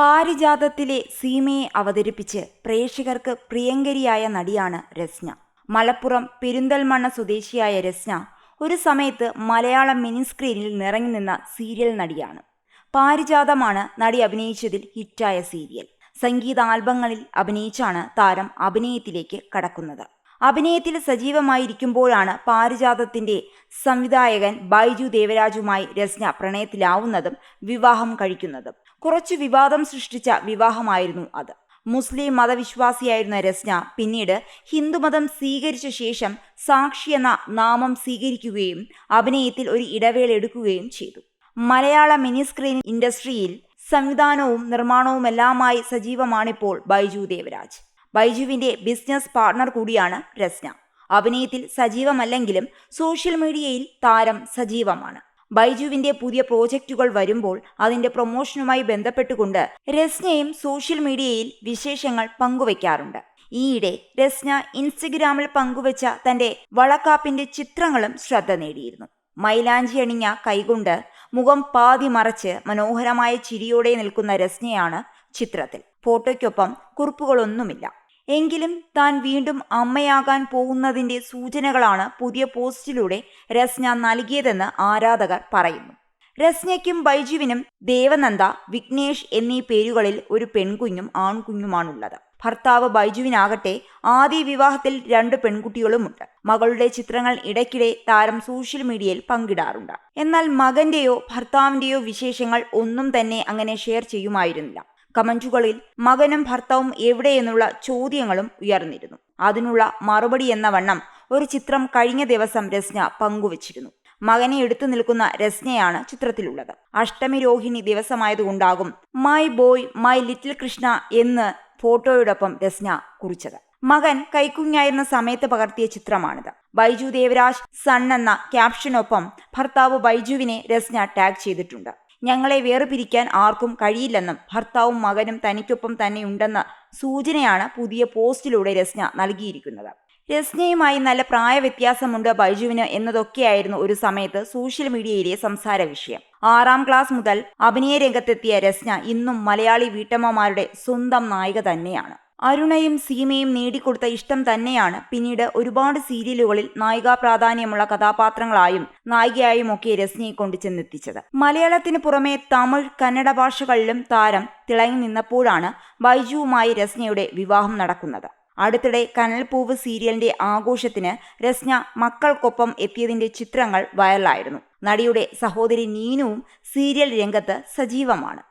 പാരിജാതത്തിലെ സീമയെ അവതരിപ്പിച്ച് പ്രേക്ഷകർക്ക് പ്രിയങ്കരിയായ നടിയാണ് രസ്ന. മലപ്പുറം പെരിന്തൽമണ്ണ സ്വദേശിയായ രസ്ന ഒരു സമയത്ത് മലയാളം മിനി സ്ക്രീനിൽ നിറങ്ങി നിന്ന സീരിയൽ നടിയാണ്. പാരിജാതമാണ് നടി അഭിനയിച്ചതിൽ ഹിറ്റായ സീരിയൽ. സംഗീത ആൽബങ്ങളിൽ അഭിനയിച്ചാണ് താരം അഭിനയത്തിലേക്ക് കടക്കുന്നത്. അഭിനയത്തിൽ സജീവമായിരിക്കുമ്പോഴാണ് പാരിജാതത്തിന്റെ സംവിധായകൻ ബൈജു ദേവരാജുമായി രസ്ന പ്രണയത്തിലാവുന്നതും വിവാഹം കഴിക്കുന്നതും. കുറച്ചു വിവാദം സൃഷ്ടിച്ച വിവാഹമായിരുന്നു അത്. മുസ്ലിം മതവിശ്വാസിയായിരുന്ന രസ്ന പിന്നീട് ഹിന്ദുമതം സ്വീകരിച്ച ശേഷം സാക്ഷി എന്ന നാമം സ്വീകരിക്കുകയും അഭിനയത്തിൽ ഒരു ഇടവേള എടുക്കുകയും ചെയ്തു. മലയാള മിനി സ്ക്രീൻ ഇൻഡസ്ട്രിയിൽ സംവിധാനവും നിർമ്മാണവുമെല്ലാമായി സജീവമാണിപ്പോൾ ബൈജു ദേവരാജ്. ബൈജുവിന്റെ ബിസിനസ് പാർട്ണർ കൂടിയാണ് രസ്ന. അഭിനയത്തിൽ സജീവമല്ലെങ്കിലും സോഷ്യൽ മീഡിയയിൽ താരം സജീവമാണ്. ബൈജുവിന്റെ പുതിയ പ്രോജക്റ്റുകൾ വരുമ്പോൾ അതിന്റെ പ്രൊമോഷനുമായി ബന്ധപ്പെട്ടുകൊണ്ട് രസ്നയും സോഷ്യൽ മീഡിയയിൽ വിശേഷങ്ങൾ പങ്കുവയ്ക്കാറുണ്ട് ഈയിടെ രസ്ന ഇൻസ്റ്റഗ്രാമിൽ പങ്കുവച്ച തന്റെ വളക്കാപ്പിന്റെ ചിത്രങ്ങളും ശ്രദ്ധ നേടിയിരുന്നു. മൈലാഞ്ചി അണിഞ്ഞ കൈകൊണ്ട് മുഖം പാതി മറച്ച് മനോഹരമായ ചിരിയോടെ നിൽക്കുന്ന രസ്നയാണ് ചിത്രത്തിൽ. ഫോട്ടോയ്ക്കൊപ്പം കുറിപ്പുകളൊന്നുമില്ല. എങ്കിലും താൻ വീണ്ടും അമ്മയാകാൻ പോകുന്നതിന്റെ സൂചനകളാണ് പുതിയ പോസ്റ്റിലൂടെ രസ്ന നൽകിയതെന്ന് ആരാധകർ പറയുന്നു. രസ്നയ്ക്കും ബൈജുവിനും ദേവനന്ദ വിഘ്നേഷ് എന്നീ പേരുകളിൽ ഒരു പെൺകുഞ്ഞും ആൺകുഞ്ഞുമാണുള്ളത്. ഭർത്താവ് ബൈജുവിനാകട്ടെ ആദ്യ വിവാഹത്തിൽ രണ്ട് പെൺകുട്ടികളുമുണ്ട്. മകളുടെ ചിത്രങ്ങൾ ഇടയ്ക്കിടെ താരം സോഷ്യൽ മീഡിയയിൽ പങ്കിടാറുണ്ട്. എന്നാൽ മകന്റെയോ ഭർത്താവിന്റെയോ വിശേഷങ്ങൾ ഒന്നും തന്നെ അങ്ങനെ ഷെയർ ചെയ്യുമായിരുന്നില്ല. കമന്റുകളിൽ മകനും ഭർത്താവും എവിടെയെന്നുള്ള ചോദ്യങ്ങളും ഉയർന്നിരുന്നു. അതിനുള്ള മറുപടി എന്ന വണ്ണം ഒരു ചിത്രം കഴിഞ്ഞ ദിവസം രസ്ന പങ്കുവച്ചിരുന്നു. മകനെ എടുത്തു നിൽക്കുന്ന രസ്നയാണ് ചിത്രത്തിലുള്ളത്. Ashtami Rohini ദിവസമായതുകൊണ്ടാകും my boy my little Krishna എന്ന് ഫോട്ടോയോടൊപ്പം രസ്ന കുറിച്ചത്. മകൻ കൈക്കുഞ്ഞായിരുന്ന സമയത്ത് പകർത്തിയ ചിത്രമാണിത്. ബൈജു ദേവരാജ് സൺ എന്ന ക്യാപ്ഷനൊപ്പം ഭർത്താവ് ബൈജുവിനെ രസ്ന ടാഗ് ചെയ്തിട്ടുണ്ട്. ഞങ്ങളെ വേർപിരിക്കാൻ ആർക്കും കഴിയില്ലെന്നും ഭർത്താവും മകനും തനിക്കൊപ്പം തന്നെയുണ്ടെന്ന സൂചനയാണ് പുതിയ പോസ്റ്റിലൂടെ രസ്ന നൽകിയിരിക്കുന്നത്. രസ്നയുമായി നല്ല പ്രായവ്യത്യാസമുണ്ട് ബൈജുവിന് എന്നതൊക്കെയായിരുന്നു ഒരു സമയത്ത് സോഷ്യൽ മീഡിയയിലെ സംസാര വിഷയം. ആറാം ക്ലാസ് മുതൽ അഭിനയ രംഗത്തെത്തിയ രസ്ന ഇന്നും മലയാളി വീട്ടമ്മമാരുടെ സ്വന്തം നായിക തന്നെയാണ്. അരുണയും സീമയും നേടിക്കൊടുത്ത ഇഷ്ടം തന്നെയാണ്. പിന്നീട് ഒരുപാട് സീരിയലുകളിൽ നായികാ പ്രാധാന്യമുള്ള കഥാപാത്രങ്ങളായും നായികയായും ഒക്കെ രസ്നയെ കൊണ്ട് ചെന്നെത്തിച്ചത്. മലയാളത്തിന് പുറമെ തമിഴ് കന്നഡ ഭാഷകളിലും താരം തിളങ്ങി നിന്നപ്പോഴാണ് ബൈജുവുമായി രസ്നയുടെ വിവാഹം നടക്കുന്നത്. അടുത്തിടെ കനൽപൂവ് സീരിയലിന്റെ ആഘോഷത്തിന് രസ്ന മക്കൾക്കൊപ്പം എത്തിയതിന്റെ ചിത്രങ്ങൾ വൈറലായിരുന്നു. നടിയുടെ സഹോദരി നീനുവും സീരിയൽ രംഗത്ത് സജീവമാണ്.